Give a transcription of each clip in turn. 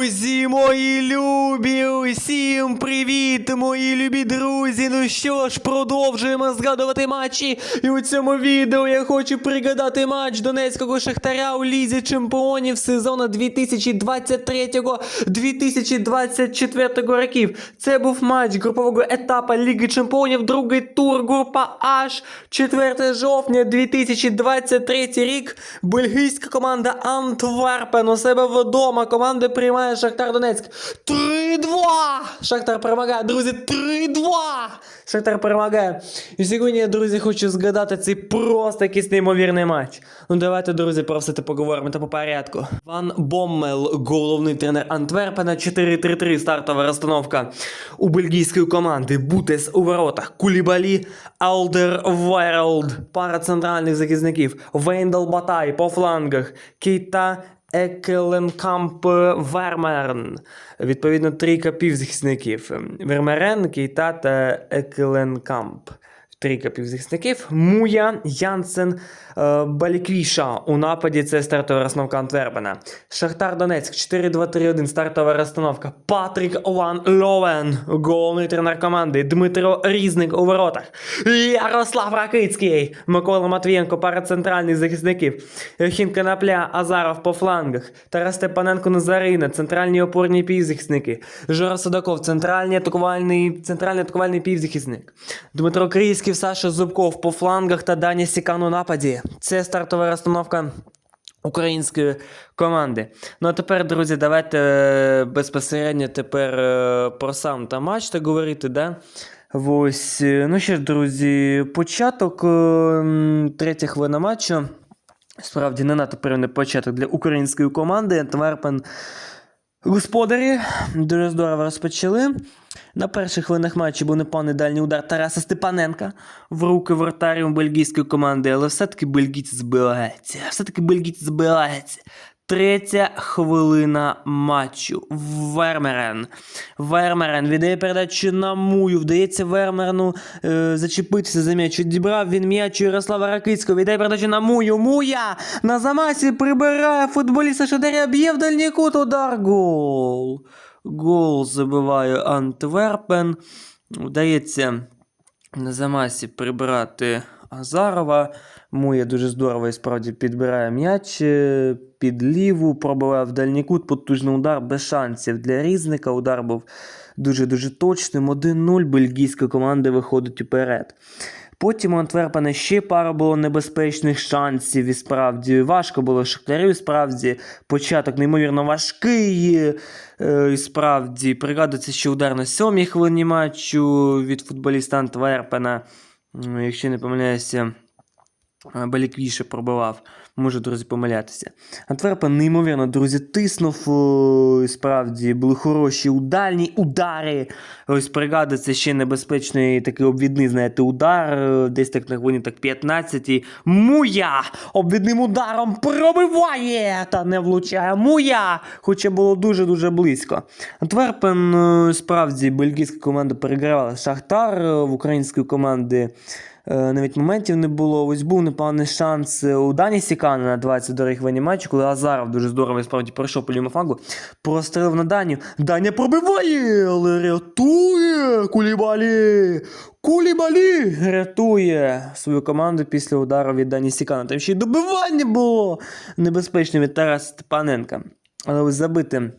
Друзі, мої любі, усім привіт, мої любі друзі. Ну що ж, продовжуємо згадувати матчі. І у цьому відео я хочу пригадати матч Донецького Шахтаря у Лізі Чемпіонів сезону 2023-2024 років. Це був матч групового етапу Ліги Чемпіонів, другий тур, група H, 4 жовтня 2023 рік. Бельгійська команда Антверпен у себе вдома. Команда приймає Шахтар Донецьк. 3-2! Шахтар перемагає, друзі, 3-2! Шахтар перемагає. І сьогодні, друзі, хочу згадати цей просто якийсь неймовірний матч. Ну давайте, друзі, про все це поговоримо та по порядку. Ван Боммел, головний тренер Антверпена, 4-3-3 стартова розстановка у бельгійської команди. Бутес у воротах, Кулібалі, Алдер Вайлд, пара центральних захисників, Вейндал Батай по флангах, Кейта Екеленкамп Вермерн. Відповідно, трійка півзахисників. Вермерен, Кейта та Екеленкамп. Трійка півзахисників. Муя, Янсен, е, Баліквіша. У нападі це стартова розстановка Антверпена. Шахтар Донецьк 4-2-3-1. Стартова розстановка. Патрік Ван Ловен, головний тренер команди. Дмитро Різник у воротах. Ярослав Ракицький, Микола Матвієнко, пара центральних захисників. Хін Канапля, Азаров по флангах. Тарас Степаненко Назарина, центральні опорні півзахисники. Жора Судаков, центральний атакувальний, центральний атакувальний півзахисник. Дмитро Криївський, Саша Зубков по флангах та Даня Сікан у нападі. Це стартова розстановка української команди. Ну а тепер, друзі, давайте е, безпосередньо тепер е, про сам та матч так говорити, да? Ось, е, ну що ж, друзі, початок третя хвилина матчу. Справді не надто певний початок для української команди. Антверпен господарі дуже здорово розпочали. На перших хвилинах матчу був непевний дальній удар Тараса Степаненка в руки вратарів бельгійської команди, але все-таки бельгійці збиваються. Все-таки бельгійці збиваються. Третя хвилина матчу. Вермерен. Вермерен віддає передачу на мую. Вдається Вермерену е, зачепитися за м'яч. Відібрав він м'яч Ярослава Ракицького. Віддає передачу на мую. Муя! На замасі прибирає футболіста Шадаря. Б'є в дальній кут. Удар. Гол. Гол забиває Антверпен. Вдається на замасі прибирати Азарова. Муя дуже здорово і справді підбирає м'яч е, під ліву, пробиває в дальній кут, потужний удар без шансів для різника. Удар був дуже-дуже точним. 1-0 бельгійська команда виходить уперед. Потім у Антверпена ще пара було небезпечних шансів, і справді важко було Шахтарю, справді початок неймовірно важкий. е, І справді пригадується, що удар на сьомій хвилині матчу від футболіста Антверпена. Якщо не помиляюся, Беліквіше Баліквіше пробивав. Можу, друзі, помилятися. Антверпен, неймовірно, друзі, тиснув. і Справді були хороші удальні удари. Ось пригадується ще небезпечний такий обвідний, знаєте, удар. е, Десь так на хвилині так 15 Муя обвідним ударом пробиває та не влучає. Муя! Хоча було дуже-дуже близько. Антверпен, е, справді, бельгійська команда перегравала Шахтар е, в української команди. Е, Навіть моментів не було. Ось був непоганий шанс е, у Дані Сікана на 22-й хвилині матчу, коли Азаров дуже здорово і справді пройшов по лівому прострелив на Даню. Даня пробиває, але рятує Кулібалі. Кулібалі рятує свою команду після удару від Дані Сікана. Там ще й добивання було небезпечне від Тараса Степаненка. Але ось забити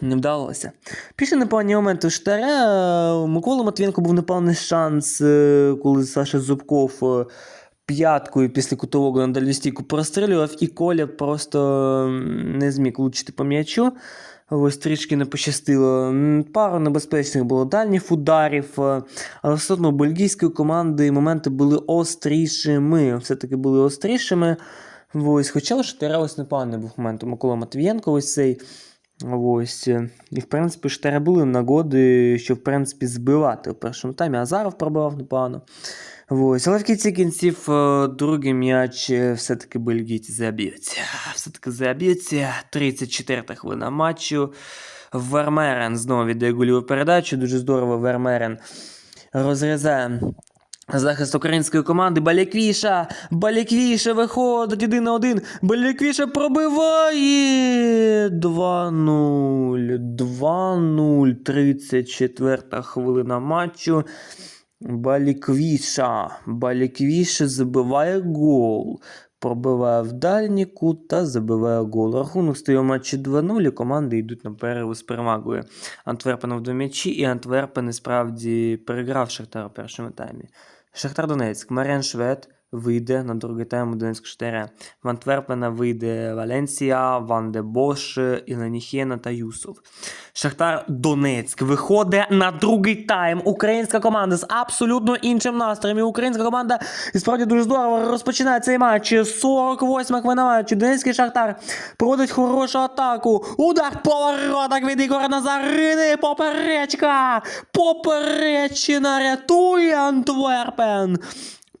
не вдалося. Після непогані моменти Штаря. У Миколи Матвієнко був непевний шанс, е, коли Саша Зубков е, п'яткою після кутового на дальню стійку прострілював, і Коля просто не зміг влучити по м'ячу. Ось трішки не пощастило. Пару небезпечних було дальніх ударів, е, але все одно бельгійської команди моменти були острішими. Все-таки були острішими. Ось, хоча Штаря ось непоганий був момент у Микола Матвієнко ось цей. Ось. І, в принципі, Штаря були нагоди, що в принципі збивати у першому таймі. Азаров пробивав непогано. Ось. Але в кінці кінців е, другий м'яч е, все-таки бельгійці заб'ють. Все-таки заб'ють. 34-та хвилина матчу. Вермерен знову віддає гольову передачу. Дуже здорово Вермерен розрізає Захист української команди Баляквіша. Баляквіша виходить один на один. Баляквіша пробиває 2-0. 2-0. 34 хвилина матчу. Баліквіша. Баліквіша забиває гол. Пробиває в дальній кут та забиває гол. Рахунок стає у матчі 2-0 і команди йдуть на перерву з перемагою. Антверпена в м'ячі, і Антверпен справді переграв Шахтар у першому таймі. Шахтар Донецьк, Маріан Швед вийде на другий тайм у Донецьк 4. В Антверпена вийде Валенсія, Ван де Бош, Іленіхєна та Юсов. Шахтар Донецьк виходить на другий тайм. Українська команда з абсолютно іншим настроєм. І Українська команда і справді дуже здорово розпочинає цей матч. 48 хвилина матчу. Донецький Шахтар проводить хорошу атаку. Удар по воротах від Ігора Назарини. Поперечка. Поперечина рятує Антверпен.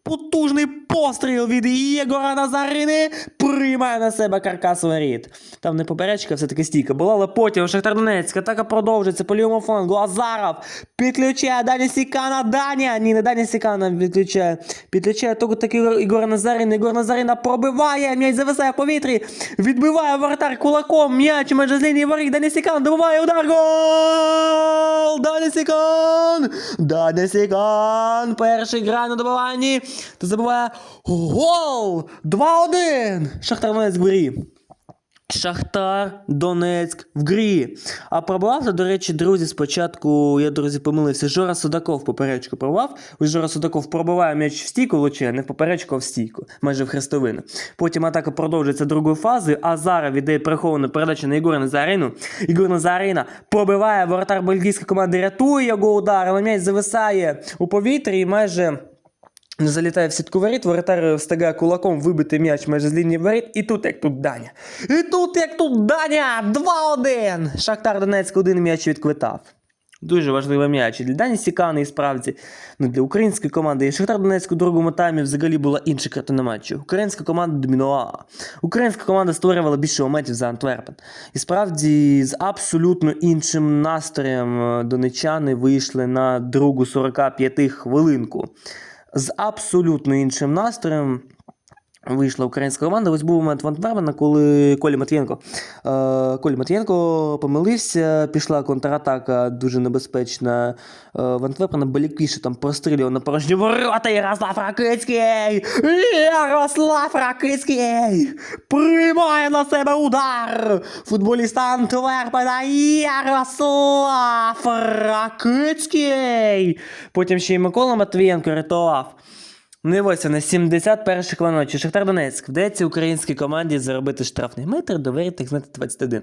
Потужний постріл від Єгора Назарини приймає на себе каркас воріт. Там не поперечка, все-таки стійка була, але потім Шахтар Донецьк, атака продовжується по лівому флангу. Азаров підключає Дані Сікана. Даня! Ні, не Даня Сікана підключає. Підключає того таки Ігор Назарин. Ігор Назарина пробиває, м'яч зависає в повітрі. Відбиває воротар кулаком. М'яч майже з лінії воріт. Дані Сікан добиває удар. Гол! Дані Сікан! Дані Сікан! Перший грає на добиванні. Та забиває гол! 2-1! Шахтар Донецьк в грі. Шахтар Донецьк в грі. А пробивався, до речі, друзі, спочатку, я, друзі, помилився. Жора Судаков поперечку пробував. Ось Жора Судаков пробиває м'яч в стійку влучає, не в поперечку, а в стійку, майже в хрестовину. Потім атака продовжується другою фазою, а зараз віддає приховану передачу на Ігора Назарину. Ігор Назарина пробиває воротар бельгійської команди, рятує його удар, але м'яч зависає у повітрі і майже. Не залітає в сітку воріт, воротар встигає кулаком вибити м'яч майже з лінії воріт. І тут як тут Даня. І тут як тут Даня! 2-1! Шахтар Донецьк один м'яч відквитав. Дуже важливий м'яч і для Дані Сікани, і справді ну, для української команди. І Шахтар Донецьк у другому таймі взагалі була інша картина матчу. Українська команда домінувала. Українська команда створювала більше моментів за Антверпен. І справді з абсолютно іншим настроєм е, донечани вийшли на другу 45 хвилинку з абсолютно іншим настроєм. Вийшла українська команда. Ось був момент в коли Колі Матвієнко, е, Колі Матвієнко помилився, пішла контратака дуже небезпечна е, в Антверпена. Баліквіше там прострілював на порожні ворота Ярослав Ракицький! Ярослав Ракицький! Приймає на себе удар! Футболіста Антверпена Ярослав Ракицький! Потім ще й Микола Матвієнко рятував. Ну на 71-й кланочі Шахтар Донецьк вдається українській команді заробити штрафний метр до воріт знати 21.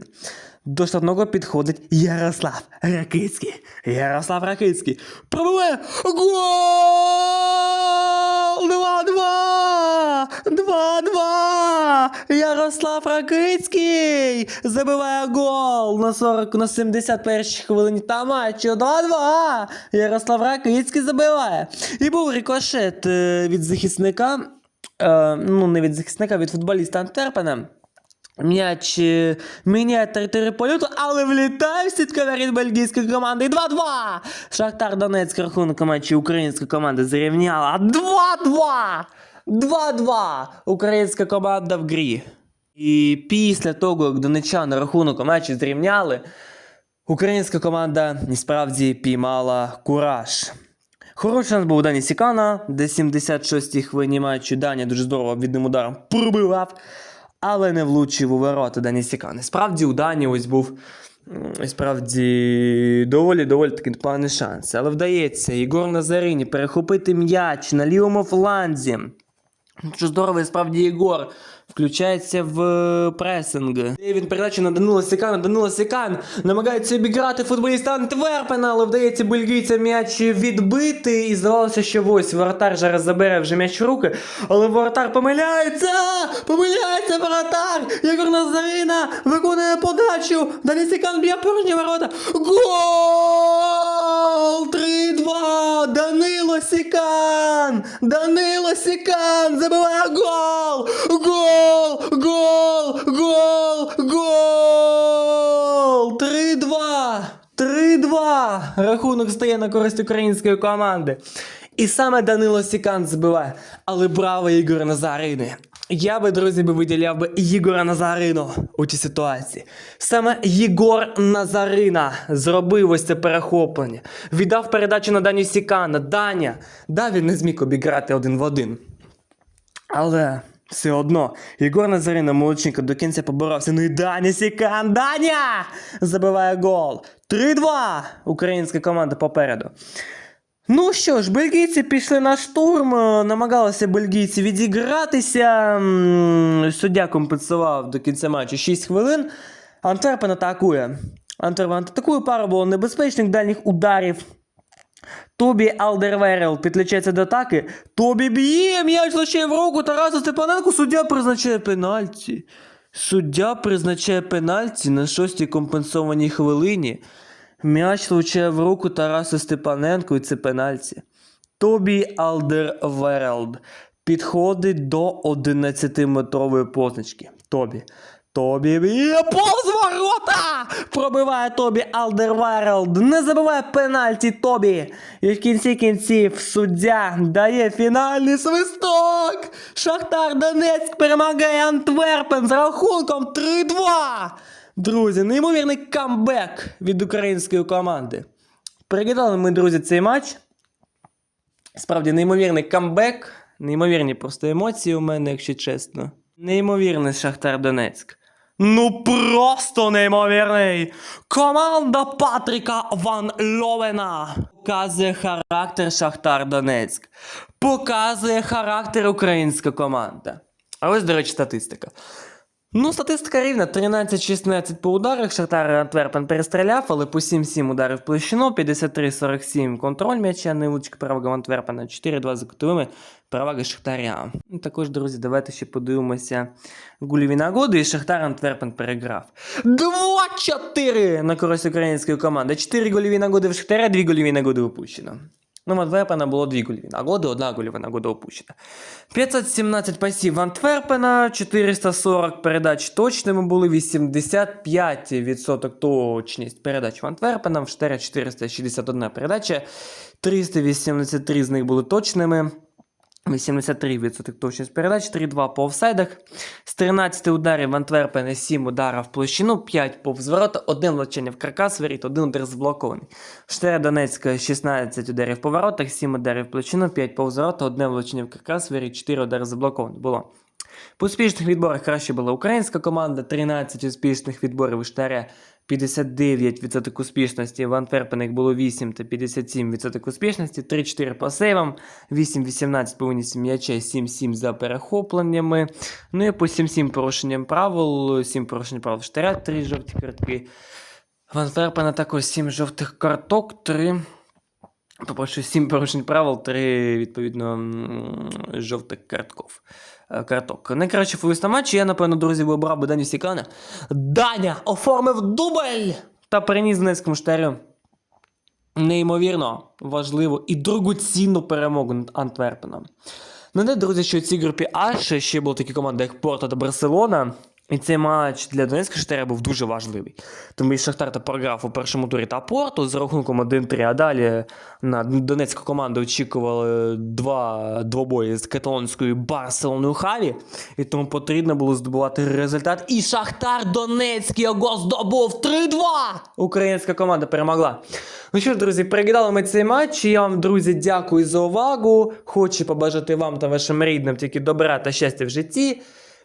До штрафного підходить Ярослав Ракицький. Ярослав Ракицький пробиває гол! 2-2! 2-2! Ярослав Ракицький забиває гол на 40 на 71 хвилині та матчу 2-2! Ярослав Ракицький забиває. І був рикошет е, від захисника. Е, ну, не від захисника, від футболіста Антверпена. М'яч е, міняє територію польоту, але влітає в сіткове від бельгійської команди. 2-2! Шахтар Донецьк рахунок матчі українська команда зрівняла. 2-2! 2-2! Українська команда в грі. І після того, як донечани рахунок матчі зрівняли, українська команда справді піймала кураж. Хороший шанс був у Дані Сікана, де 76-й хвилині матчу Даня дуже здорово відним ударом пробивав, але не влучив у ворота Дані Сікани. Справді у Дані ось був справді доволі доволі таки непоганий шанс. Але вдається Ігор Назарині перехопити м'яч на лівому фланзі. Що здорово, і справді Єгор включається в е, пресинг. Де він передачу на Данила Сікана. Данила Сікан намагається обіграти футболіста Антверпена, але вдається бельгійцям м'яч відбити. І здавалося, що ось воротар зараз забере вже м'яч в руки. Але воротар помиляється! Помиляється воротар! Єгор Назарина виконує подачу. Данила Сікан б'є порожні ворота. Гол! 3-2! Данило Сікан! Данило Сікан забиває гол! Гол! Гол! Гол! Гол! 3-2! 3-2! Рахунок стає на користь української команди. І саме Данило Сікан збиває. Але браво Ігор Назарини. Я би, друзі, би виділяв би Ігора Назарину у цій ситуації. Саме Єгор Назарина зробив ось це перехоплення. Віддав передачу на Даню Сікана. Даня. Да, він не зміг обіграти один в один. Але все одно, Єгор Назарина молодчинка до кінця поборовся. Ну і Даня Сікан. Даня! Забиває гол. 3-2. Українська команда попереду. Ну що ж, бельгійці пішли на штурм, е, намагалися бельгійці відігратися. Суддя компенсував до кінця матчу 6 хвилин. Антверпен атакує. Антверпен атакує, пара було небезпечних дальніх ударів. Тобі Алдерверел підключається до атаки. Тобі б'є, м'яч лише в руку Тараса Степаненко. Суддя призначає пенальті. Суддя призначає пенальті на шостій компенсованій хвилині. М'яч влучає в руку Тараса Степаненко і це пенальті. Тобі Алдерверелд підходить до 11-метрової позначки. Тобі. Тобі повз ворота! Пробиває Тобі Алдерверелд. Не забиває пенальті Тобі. І в кінці кінців суддя дає фінальний свисток. Шахтар Донецьк перемагає Антверпен з рахунком 3-2. Друзі, неймовірний камбек від української команди. Пригадали ми, друзі, цей матч. Справді, неймовірний камбек, неймовірні просто емоції у мене, якщо чесно. Неймовірний Шахтар Донецьк. Ну просто неймовірний! Команда Патріка Ван Ловена показує характер Шахтар Донецьк. Показує характер українська команда. А ось, до речі, статистика. Ну, статистика рівна. 13-16 по ударах. Шахтар Антверпен перестріляв, але по 7-7 ударів площину, 53-47 контроль м'яча, невеличка перевага Антверпена, 4-2 за кутовими, перевага Шахтаря. Ну, Також, друзі, давайте ще подивимося гольові нагоди, і Шахтар Антверпен переграв. 2-4 на користь української команди. 4 гольові нагоди в Шахтаря, 2 гольові нагоди випущено. В Антверпена було дві гольові нагоди, одна гольова нагода опущена. 517 пасів в Антверпена, 440 передач точними були, 85% точність передач в Антверпена, в Штере 461 передача, 383 з них були точними. 83% точність передач, 3-2 по офсайдах. З 13 ударів в Антверпена 7 ударів в площину, 5 повз ворота, 1 влучення в каркас воріт, 1 удар заблокований. Штера Донецька 16 ударів по воротах, 7 ударів в площину, 5 повз ворота, 1 влучення в каркас воріт, 4 удари заблоковані. Було. По успішних відборах краще була українська команда, 13 успішних відборів у Штаря, 59% успішності, в Антверпенах було 8 та 57% успішності, 3-4 по сейвам, 8-18 по винісі м'яча, 7-7 за перехопленнями, ну і по 7-7 порушенням правил, 7 порушень правил Штаря, 3 жовті картки. В Антверпена також 7 жовтих карток, 3 по-перше, 7 порушень правил, 3, відповідно, жовтих картков. Е, Карток. Найкращий футболіст на матчі, я, напевно, друзі, вибрав би Даню Сікана. Даня оформив дубль та приніс Донецькому штарю. Неймовірно важливу і дорогоцінну перемогу над Антверпеном. Ну, не, друзі, що у цій групі А ще були такі команди, як Порто та Барселона. І цей матч для Донецького Шахтаря був дуже важливий. Тому і Шахтар та програв у першому турі та Порту з рахунком 1-3, а далі на Донецьку команду очікували два двобої з каталонською Барселоною Хаві. І тому потрібно було здобувати результат. І Шахтар Донецький його здобув 3-2! Українська команда перемогла. Ну що друзі, переглядали ми цей матч. Я вам, друзі, дякую за увагу. Хочу побажати вам та вашим рідним тільки добра та щастя в житті.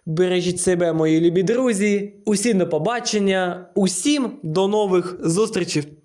Бережіть себе, мої любі друзі. Усім до побачення, усім до нових зустрічей.